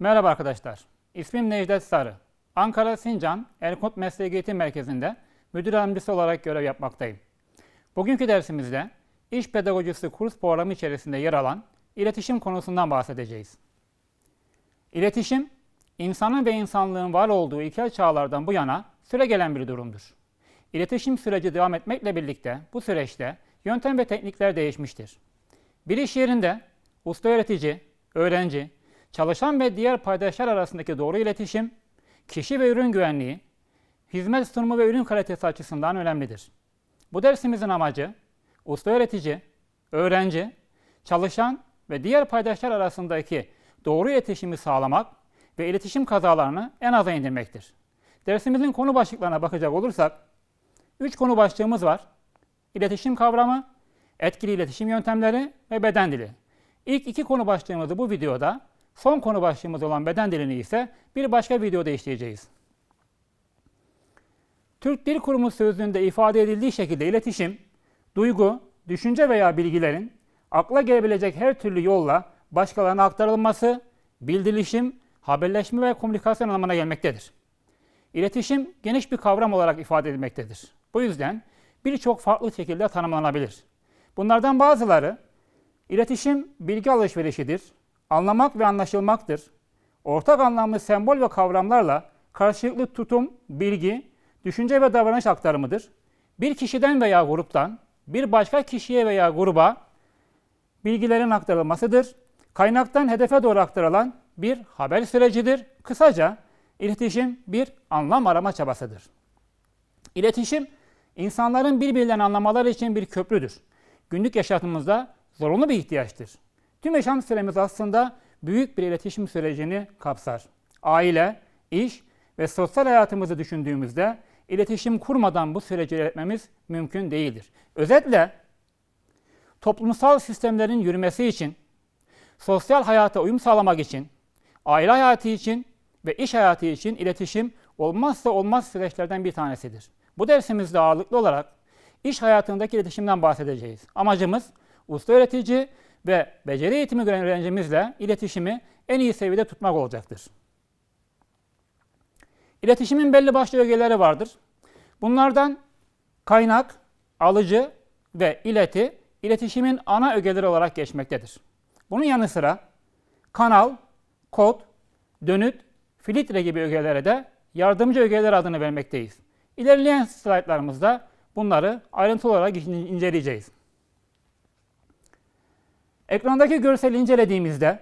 Merhaba arkadaşlar. İsmim Necdet Sarı. Ankara Sincan Erkut Meslek Eğitim Merkezi'nde müdür yardımcısı olarak görev yapmaktayım. Bugünkü dersimizde iş pedagojisi kurs programı içerisinde yer alan iletişim konusundan bahsedeceğiz. İletişim, insanın ve insanlığın var olduğu ilkel çağlardan bu yana süregelen bir durumdur. İletişim süreci devam etmekle birlikte bu süreçte yöntem ve teknikler değişmiştir. Bir iş yerinde usta öğretici, öğrenci, çalışan ve diğer paydaşlar arasındaki doğru iletişim, kişi ve ürün güvenliği, hizmet sunumu ve ürün kalitesi açısından önemlidir. Bu dersimizin amacı, usta öğretici, öğrenci, çalışan ve diğer paydaşlar arasındaki doğru iletişimi sağlamak ve iletişim kazalarını en aza indirmektir. Dersimizin konu başlıklarına bakacak olursak, üç konu başlığımız var. İletişim kavramı, etkili iletişim yöntemleri ve beden dili. İlk iki konu başlığımızı bu videoda, son konu başlığımız olan beden dilini ise bir başka videoda işleyeceğiz. Türk Dil Kurumu sözlüğünde ifade edildiği şekilde iletişim, duygu, düşünce veya bilgilerin akla gelebilecek her türlü yolla başkalarına aktarılması, bildirilişim, haberleşme ve komünikasyon anlamına gelmektedir. İletişim geniş bir kavram olarak ifade edilmektedir. Bu yüzden birçok farklı şekilde tanımlanabilir. Bunlardan bazıları iletişim bilgi alışverişidir, anlamak ve anlaşılmaktır. Ortak anlamlı sembol ve kavramlarla karşılıklı tutum, bilgi, düşünce ve davranış aktarımıdır. Bir kişiden veya gruptan bir başka kişiye veya gruba bilgilerin aktarılmasıdır. Kaynaktan hedefe doğru aktarılan bir haber sürecidir. Kısaca iletişim bir anlam arama çabasıdır. İletişim insanların birbirlerini anlamaları için bir köprüdür. Günlük yaşantımızda zorunlu bir ihtiyaçtır. Tüm yaşam süremiz aslında büyük bir iletişim sürecini kapsar. Aile, iş ve sosyal hayatımızı düşündüğümüzde iletişim kurmadan bu süreci ilerletmemiz mümkün değildir. Özetle toplumsal sistemlerin yürümesi için, sosyal hayata uyum sağlamak için, aile hayatı için ve iş hayatı için iletişim olmazsa olmaz süreçlerden bir tanesidir. Bu dersimizde ağırlıklı olarak iş hayatındaki iletişimden bahsedeceğiz. Amacımız usta öğretici ve beceri eğitimi gören öğrencimizle iletişimi en iyi seviyede tutmak olacaktır. İletişimin belli başlı ögeleri vardır. Bunlardan kaynak, alıcı ve ileti iletişimin ana ögeleri olarak geçmektedir. Bunun yanı sıra kanal, kod, dönüt, filtre gibi ögelere de yardımcı ögeler adını vermekteyiz. İlerleyen slaytlarımızda bunları ayrıntılı olarak inceleyeceğiz. Ekrandaki görseli incelediğimizde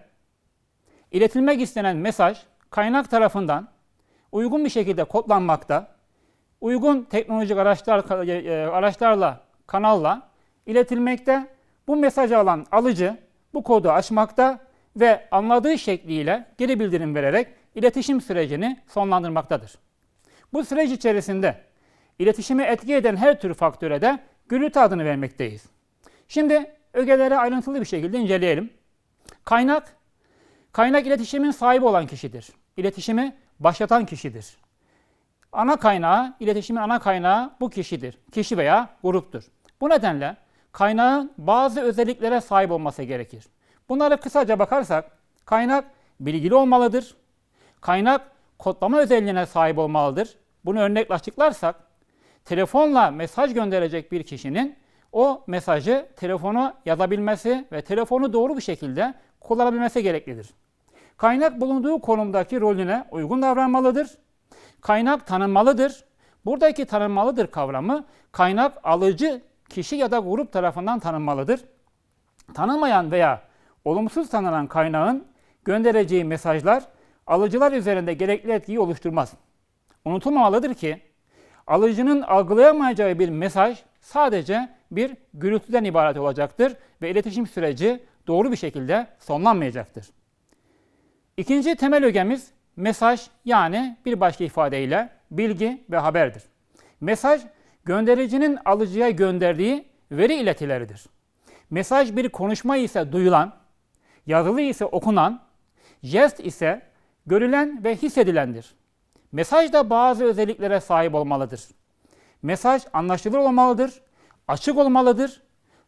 iletilmek istenen mesaj kaynak tarafından uygun bir şekilde kodlanmakta, uygun teknolojik araçlar, e, araçlarla, kanalla iletilmekte. Bu mesajı alan alıcı bu kodu açmakta ve anladığı şekliyle geri bildirim vererek iletişim sürecini sonlandırmaktadır. Bu süreç içerisinde iletişimi etki eden her tür faktöre de gürültü adını vermekteyiz. Şimdi ögeleri ayrıntılı bir şekilde inceleyelim. Kaynak, kaynak iletişimin sahibi olan kişidir. İletişimi başlatan kişidir. Ana kaynağı, iletişimin ana kaynağı bu kişidir. Kişi veya gruptur. Bu nedenle kaynağın bazı özelliklere sahip olması gerekir. Bunları kısaca bakarsak, kaynak bilgili olmalıdır. Kaynak kodlama özelliğine sahip olmalıdır. Bunu örnekle açıklarsak, telefonla mesaj gönderecek bir kişinin o mesajı telefona yazabilmesi ve telefonu doğru bir şekilde kullanabilmesi gereklidir. Kaynak bulunduğu konumdaki rolüne uygun davranmalıdır. Kaynak tanınmalıdır. Buradaki tanınmalıdır kavramı kaynak alıcı kişi ya da grup tarafından tanınmalıdır. Tanınmayan veya olumsuz tanınan kaynağın göndereceği mesajlar alıcılar üzerinde gerekli etkiyi oluşturmaz. Unutulmamalıdır ki alıcının algılayamayacağı bir mesaj sadece bir gürültüden ibaret olacaktır ve iletişim süreci doğru bir şekilde sonlanmayacaktır. İkinci temel ögemiz mesaj yani bir başka ifadeyle bilgi ve haberdir. Mesaj göndericinin alıcıya gönderdiği veri iletileridir. Mesaj bir konuşma ise duyulan, yazılı ise okunan, jest ise görülen ve hissedilendir. Mesaj da bazı özelliklere sahip olmalıdır. Mesaj anlaşılır olmalıdır, açık olmalıdır,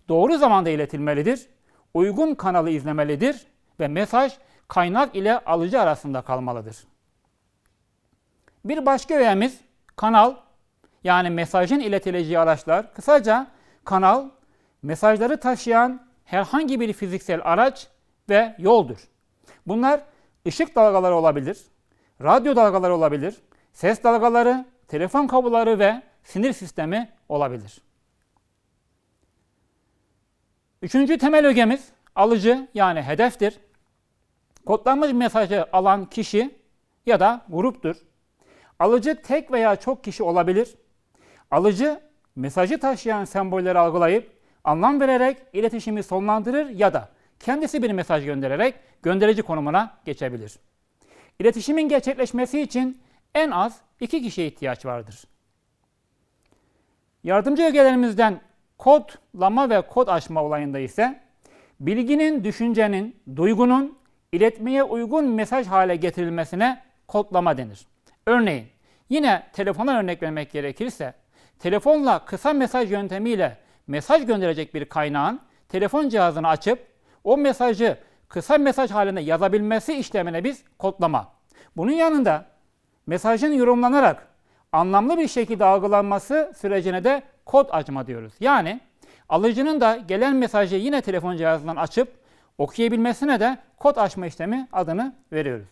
doğru zamanda iletilmelidir, uygun kanalı izlemelidir ve mesaj kaynak ile alıcı arasında kalmalıdır. Bir başka öğemiz kanal yani mesajın iletileceği araçlar. Kısaca kanal mesajları taşıyan herhangi bir fiziksel araç ve yoldur. Bunlar ışık dalgaları olabilir, radyo dalgaları olabilir, ses dalgaları, telefon kabloları ve sinir sistemi olabilir. Üçüncü temel ögemiz alıcı yani hedeftir. Kodlanmış mesajı alan kişi ya da gruptur. Alıcı tek veya çok kişi olabilir. Alıcı mesajı taşıyan sembolleri algılayıp anlam vererek iletişimi sonlandırır ya da kendisi bir mesaj göndererek gönderici konumuna geçebilir. İletişimin gerçekleşmesi için en az iki kişiye ihtiyaç vardır. Yardımcı ögelerimizden kodlama ve kod açma olayında ise bilginin, düşüncenin, duygunun iletmeye uygun mesaj hale getirilmesine kodlama denir. Örneğin yine telefona örnek vermek gerekirse telefonla kısa mesaj yöntemiyle mesaj gönderecek bir kaynağın telefon cihazını açıp o mesajı kısa mesaj haline yazabilmesi işlemine biz kodlama. Bunun yanında mesajın yorumlanarak anlamlı bir şekilde algılanması sürecine de kod açma diyoruz. Yani alıcının da gelen mesajı yine telefon cihazından açıp okuyabilmesine de kod açma işlemi adını veriyoruz.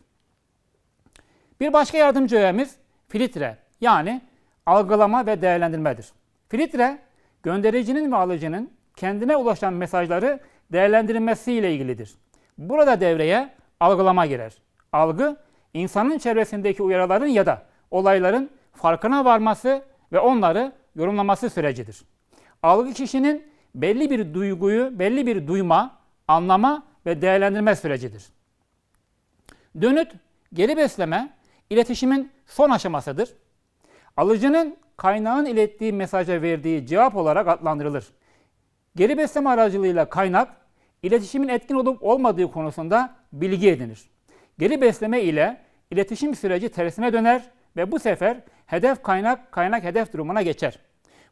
Bir başka yardımcı öğemiz filtre yani algılama ve değerlendirmedir. Filtre göndericinin ve alıcının kendine ulaşan mesajları değerlendirmesiyle ilgilidir. Burada devreye algılama girer. Algı insanın çevresindeki uyarıların ya da olayların farkına varması ve onları yorumlaması sürecidir. Algı kişinin belli bir duyguyu, belli bir duyma, anlama ve değerlendirme sürecidir. Dönüt, geri besleme, iletişimin son aşamasıdır. Alıcının kaynağın ilettiği mesaja verdiği cevap olarak adlandırılır. Geri besleme aracılığıyla kaynak, iletişimin etkin olup olmadığı konusunda bilgi edinir. Geri besleme ile iletişim süreci tersine döner ve bu sefer hedef kaynak kaynak hedef durumuna geçer.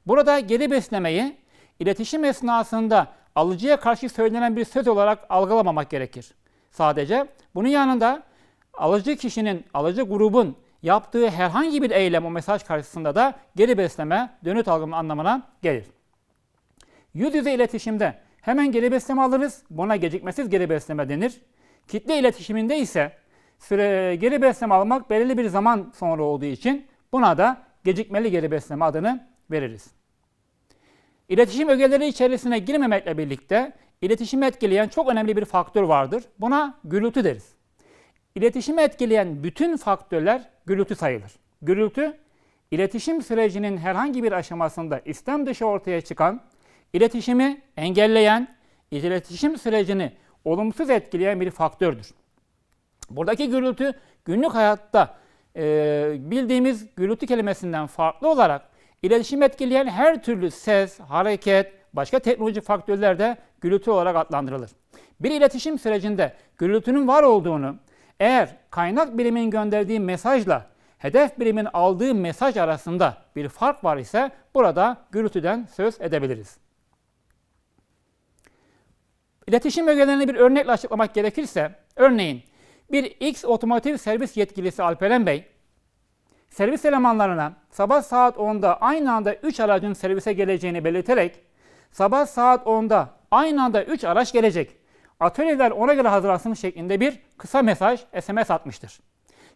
Burada geri beslemeyi iletişim esnasında alıcıya karşı söylenen bir söz olarak algılamamak gerekir. Sadece bunun yanında alıcı kişinin, alıcı grubun yaptığı herhangi bir eylem o mesaj karşısında da geri besleme, dönüt algı anlamına gelir. Yüz yüze iletişimde hemen geri besleme alırız. Buna gecikmesiz geri besleme denir. Kitle iletişiminde ise süre, geri besleme almak belirli bir zaman sonra olduğu için buna da gecikmeli geri besleme adını veririz. İletişim ögeleri içerisine girmemekle birlikte iletişimi etkileyen çok önemli bir faktör vardır. Buna gürültü deriz. İletişimi etkileyen bütün faktörler gürültü sayılır. Gürültü, iletişim sürecinin herhangi bir aşamasında istem dışı ortaya çıkan, iletişimi engelleyen, iletişim sürecini olumsuz etkileyen bir faktördür. Buradaki gürültü günlük hayatta e, bildiğimiz gürültü kelimesinden farklı olarak iletişim etkileyen her türlü ses, hareket, başka teknoloji faktörler de gürültü olarak adlandırılır. Bir iletişim sürecinde gürültünün var olduğunu, eğer kaynak birimin gönderdiği mesajla hedef birimin aldığı mesaj arasında bir fark var ise burada gürültüden söz edebiliriz. İletişim ögelerini bir örnekle açıklamak gerekirse, örneğin bir X otomotiv servis yetkilisi Alperen Bey, servis elemanlarına sabah saat 10'da aynı anda 3 aracın servise geleceğini belirterek, sabah saat 10'da aynı anda 3 araç gelecek, atölyeler ona göre hazırlansın şeklinde bir kısa mesaj SMS atmıştır.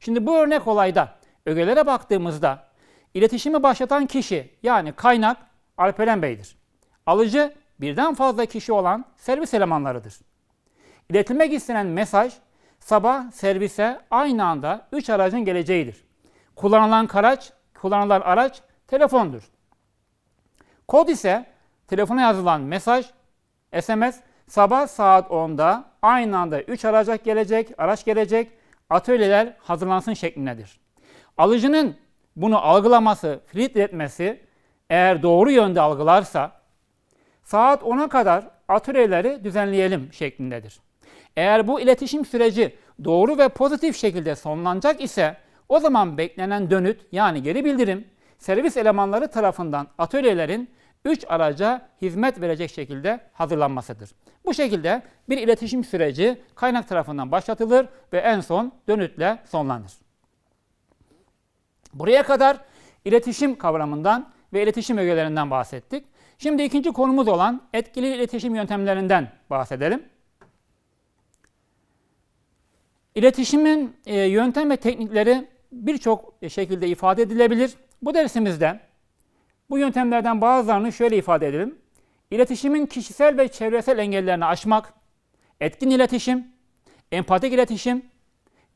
Şimdi bu örnek olayda ögelere baktığımızda iletişimi başlatan kişi yani kaynak Alperen Bey'dir. Alıcı birden fazla kişi olan servis elemanlarıdır. İletilmek istenen mesaj sabah servise aynı anda 3 aracın geleceğidir. Kullanılan araç, kullanılan araç telefondur. Kod ise telefona yazılan mesaj, SMS sabah saat 10'da aynı anda 3 araç gelecek, araç gelecek, atölyeler hazırlansın şeklindedir. Alıcının bunu algılaması, filtre etmesi eğer doğru yönde algılarsa saat 10'a kadar atölyeleri düzenleyelim şeklindedir. Eğer bu iletişim süreci doğru ve pozitif şekilde sonlanacak ise o zaman beklenen dönüt yani geri bildirim servis elemanları tarafından atölyelerin üç araca hizmet verecek şekilde hazırlanmasıdır. Bu şekilde bir iletişim süreci kaynak tarafından başlatılır ve en son dönütle sonlanır. Buraya kadar iletişim kavramından ve iletişim ögelerinden bahsettik. Şimdi ikinci konumuz olan etkili iletişim yöntemlerinden bahsedelim. İletişimin e, yöntem ve teknikleri birçok şekilde ifade edilebilir. Bu dersimizde bu yöntemlerden bazılarını şöyle ifade edelim. İletişimin kişisel ve çevresel engellerini aşmak, etkin iletişim, empatik iletişim,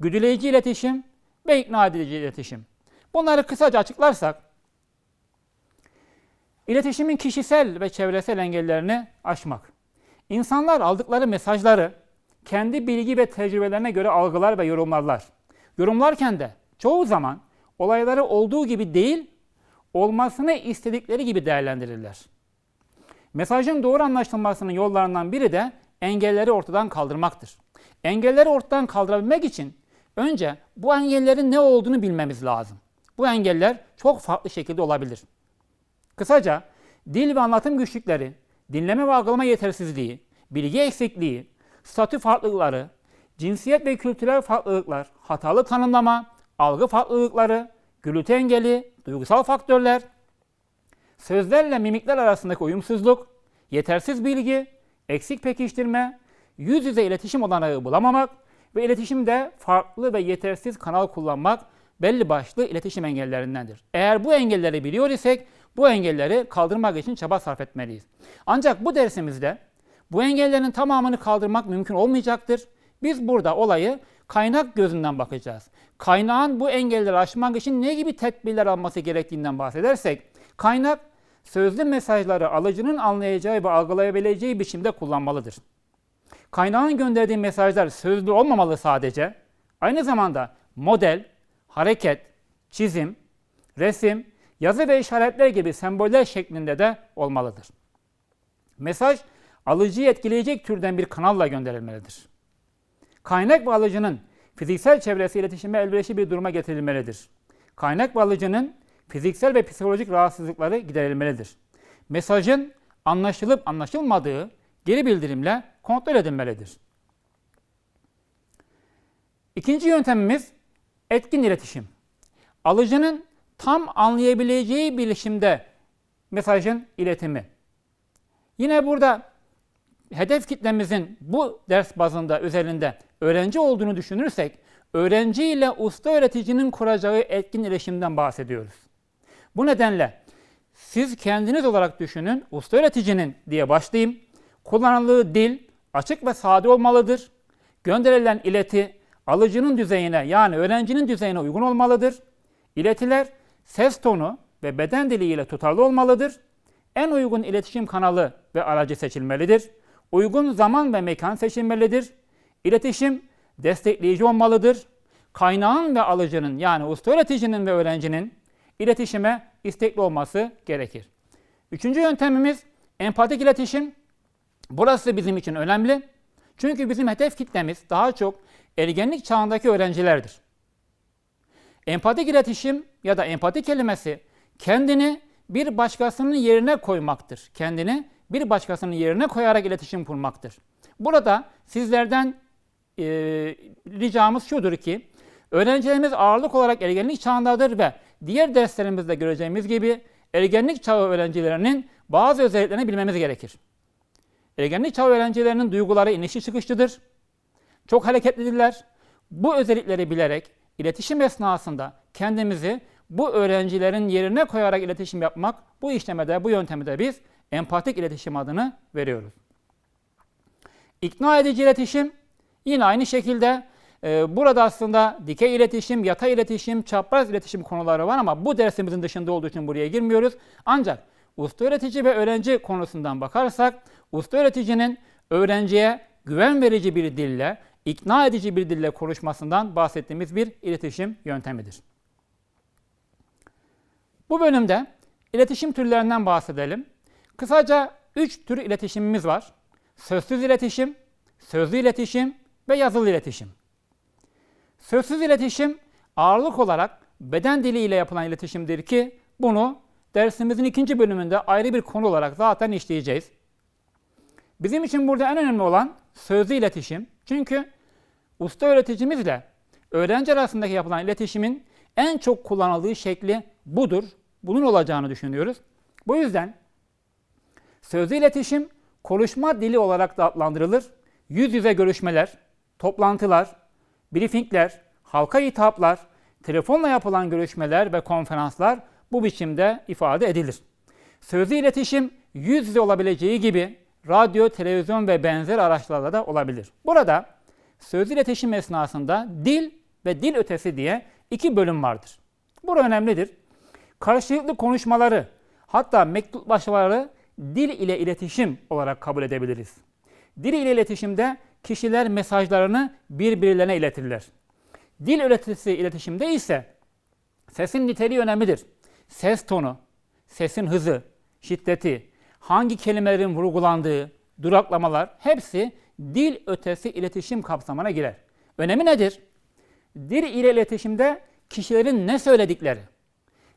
güdüleyici iletişim ve ikna edici iletişim. Bunları kısaca açıklarsak, iletişimin kişisel ve çevresel engellerini aşmak. İnsanlar aldıkları mesajları kendi bilgi ve tecrübelerine göre algılar ve yorumlarlar. Yorumlarken de çoğu zaman olayları olduğu gibi değil, olmasını istedikleri gibi değerlendirirler. Mesajın doğru anlaşılmasının yollarından biri de engelleri ortadan kaldırmaktır. Engelleri ortadan kaldırabilmek için önce bu engellerin ne olduğunu bilmemiz lazım. Bu engeller çok farklı şekilde olabilir. Kısaca dil ve anlatım güçlükleri, dinleme ve algılama yetersizliği, bilgi eksikliği, statü farklılıkları, cinsiyet ve kültürel farklılıklar, hatalı tanımlama, algı farklılıkları, gürültü engeli, duygusal faktörler, sözlerle mimikler arasındaki uyumsuzluk, yetersiz bilgi, eksik pekiştirme, yüz yüze iletişim olanağı bulamamak ve iletişimde farklı ve yetersiz kanal kullanmak belli başlı iletişim engellerindendir. Eğer bu engelleri biliyor isek bu engelleri kaldırmak için çaba sarf etmeliyiz. Ancak bu dersimizde bu engellerin tamamını kaldırmak mümkün olmayacaktır. Biz burada olayı kaynak gözünden bakacağız. Kaynağın bu engelleri aşmak için ne gibi tedbirler alması gerektiğinden bahsedersek, kaynak sözlü mesajları alıcının anlayacağı ve algılayabileceği biçimde kullanmalıdır. Kaynağın gönderdiği mesajlar sözlü olmamalı sadece, aynı zamanda model, hareket, çizim, resim, yazı ve işaretler gibi semboller şeklinde de olmalıdır. Mesaj alıcıyı etkileyecek türden bir kanalla gönderilmelidir. Kaynak ve alıcının fiziksel çevresi iletişime elverişli bir duruma getirilmelidir. Kaynak ve alıcının fiziksel ve psikolojik rahatsızlıkları giderilmelidir. Mesajın anlaşılıp anlaşılmadığı geri bildirimle kontrol edilmelidir. İkinci yöntemimiz etkin iletişim. Alıcının tam anlayabileceği bilişimde mesajın iletimi. Yine burada hedef kitlemizin bu ders bazında özelinde öğrenci olduğunu düşünürsek, öğrenci ile usta öğreticinin kuracağı etkin iletişimden bahsediyoruz. Bu nedenle siz kendiniz olarak düşünün, usta öğreticinin diye başlayayım. Kullanıldığı dil açık ve sade olmalıdır. Gönderilen ileti alıcının düzeyine yani öğrencinin düzeyine uygun olmalıdır. İletiler ses tonu ve beden dili ile tutarlı olmalıdır. En uygun iletişim kanalı ve aracı seçilmelidir. Uygun zaman ve mekan seçilmelidir. İletişim destekleyici olmalıdır. Kaynağın ve alıcının yani usta öğreticinin ve öğrencinin iletişime istekli olması gerekir. Üçüncü yöntemimiz empatik iletişim. Burası bizim için önemli. Çünkü bizim hedef kitlemiz daha çok ergenlik çağındaki öğrencilerdir. Empatik iletişim ya da empati kelimesi kendini bir başkasının yerine koymaktır. Kendini bir başkasının yerine koyarak iletişim kurmaktır. Burada sizlerden e, ricamız şudur ki öğrencilerimiz ağırlık olarak ergenlik çağındadır ve diğer derslerimizde göreceğimiz gibi ergenlik çağı öğrencilerinin bazı özelliklerini bilmemiz gerekir. Ergenlik çağı öğrencilerinin duyguları inişi çıkışlıdır. Çok hareketlidirler. Bu özellikleri bilerek iletişim esnasında kendimizi bu öğrencilerin yerine koyarak iletişim yapmak, bu işlemede, bu yöntemde biz empatik iletişim adını veriyoruz. İkna edici iletişim yine aynı şekilde e, burada aslında dikey iletişim, yatay iletişim, çapraz iletişim konuları var ama bu dersimizin dışında olduğu için buraya girmiyoruz. Ancak usta öğretici ve öğrenci konusundan bakarsak usta öğreticinin öğrenciye güven verici bir dille, ikna edici bir dille konuşmasından bahsettiğimiz bir iletişim yöntemidir. Bu bölümde iletişim türlerinden bahsedelim. Kısaca üç tür iletişimimiz var. Sözsüz iletişim, sözlü iletişim ve yazılı iletişim. Sözsüz iletişim ağırlık olarak beden dili ile yapılan iletişimdir ki bunu dersimizin ikinci bölümünde ayrı bir konu olarak zaten işleyeceğiz. Bizim için burada en önemli olan sözlü iletişim. Çünkü usta öğreticimizle öğrenci arasındaki yapılan iletişimin en çok kullanıldığı şekli budur. Bunun olacağını düşünüyoruz. Bu yüzden sözlü iletişim konuşma dili olarak da adlandırılır. Yüz yüze görüşmeler, toplantılar, briefingler, halka hitaplar, telefonla yapılan görüşmeler ve konferanslar bu biçimde ifade edilir. Sözlü iletişim yüz yüze olabileceği gibi radyo, televizyon ve benzer araçlarla da olabilir. Burada sözlü iletişim esnasında dil ve dil ötesi diye iki bölüm vardır. Bu önemlidir. Karşılıklı konuşmaları hatta mektuplaşmaları dil ile iletişim olarak kabul edebiliriz. Dil ile iletişimde kişiler mesajlarını birbirlerine iletirler. Dil ötesi iletişimde ise sesin niteliği önemlidir. Ses tonu, sesin hızı, şiddeti, hangi kelimelerin vurgulandığı, duraklamalar hepsi dil ötesi iletişim kapsamına girer. Önemi nedir? Dil ile iletişimde kişilerin ne söyledikleri,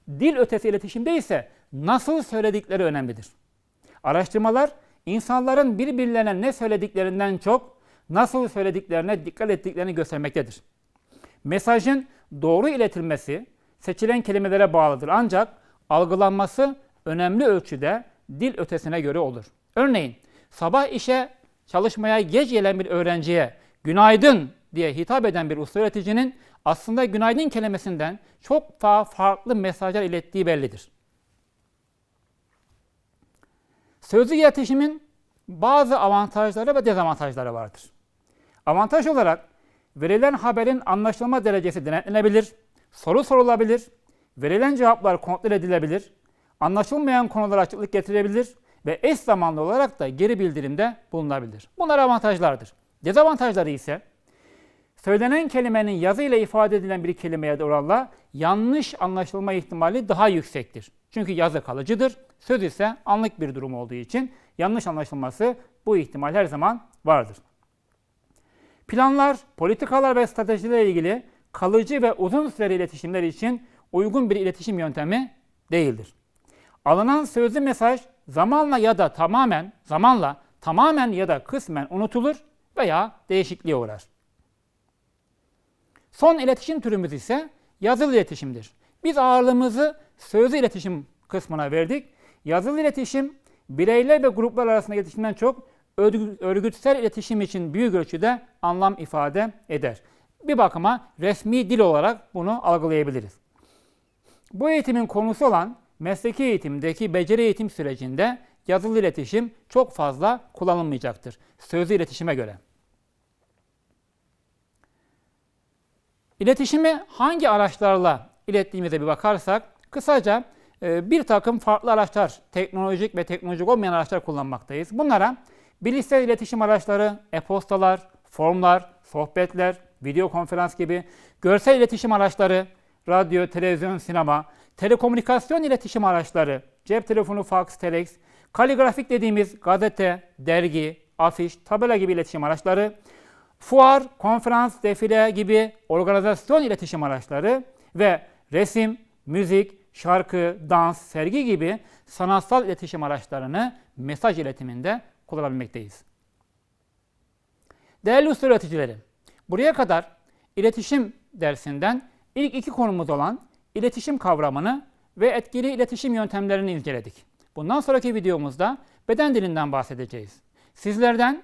dil ötesi iletişimde ise nasıl söyledikleri önemlidir. Araştırmalar insanların birbirlerine ne söylediklerinden çok nasıl söylediklerine dikkat ettiklerini göstermektedir. Mesajın doğru iletilmesi seçilen kelimelere bağlıdır ancak algılanması önemli ölçüde dil ötesine göre olur. Örneğin sabah işe çalışmaya geç gelen bir öğrenciye günaydın diye hitap eden bir usta öğreticinin aslında günaydın kelimesinden çok daha farklı mesajlar ilettiği bellidir. Sözlü iletişimin bazı avantajları ve dezavantajları vardır. Avantaj olarak verilen haberin anlaşılma derecesi denetlenebilir, soru sorulabilir, verilen cevaplar kontrol edilebilir, anlaşılmayan konulara açıklık getirebilir ve eş zamanlı olarak da geri bildirimde bulunabilir. Bunlar avantajlardır. Dezavantajları ise söylenen kelimenin yazı ile ifade edilen bir kelimeye oranla yanlış anlaşılma ihtimali daha yüksektir. Çünkü yazı kalıcıdır, söz ise anlık bir durum olduğu için yanlış anlaşılması bu ihtimal her zaman vardır. Planlar, politikalar ve stratejilerle ilgili kalıcı ve uzun süreli iletişimler için uygun bir iletişim yöntemi değildir. Alınan sözlü mesaj zamanla ya da tamamen, zamanla tamamen ya da kısmen unutulur veya değişikliğe uğrar. Son iletişim türümüz ise yazılı iletişimdir. Biz ağırlığımızı sözlü iletişim kısmına verdik. Yazılı iletişim bireyler ve gruplar arasında iletişimden çok örgütsel iletişim için büyük ölçüde anlam ifade eder. Bir bakıma resmi dil olarak bunu algılayabiliriz. Bu eğitimin konusu olan mesleki eğitimdeki beceri eğitim sürecinde yazılı iletişim çok fazla kullanılmayacaktır. Sözlü iletişime göre. İletişimi hangi araçlarla ilettiğimize bir bakarsak kısaca e, bir takım farklı araçlar, teknolojik ve teknolojik olmayan araçlar kullanmaktayız. Bunlara bilişsel iletişim araçları, e-postalar, formlar, sohbetler, video konferans gibi görsel iletişim araçları, radyo, televizyon, sinema, telekomünikasyon iletişim araçları, cep telefonu, fax, telex, kaligrafik dediğimiz gazete, dergi, afiş, tabela gibi iletişim araçları, fuar, konferans, defile gibi organizasyon iletişim araçları ve resim, müzik, şarkı, dans, sergi gibi sanatsal iletişim araçlarını mesaj iletiminde kullanabilmekteyiz. Değerli usta öğreticileri, buraya kadar iletişim dersinden ilk iki konumuz olan iletişim kavramını ve etkili iletişim yöntemlerini inceledik. Bundan sonraki videomuzda beden dilinden bahsedeceğiz. Sizlerden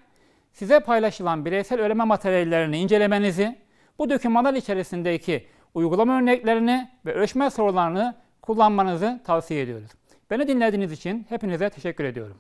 size paylaşılan bireysel öğrenme materyallerini incelemenizi, bu dokümanlar içerisindeki uygulama örneklerini ve ölçme sorularını kullanmanızı tavsiye ediyoruz. Beni dinlediğiniz için hepinize teşekkür ediyorum.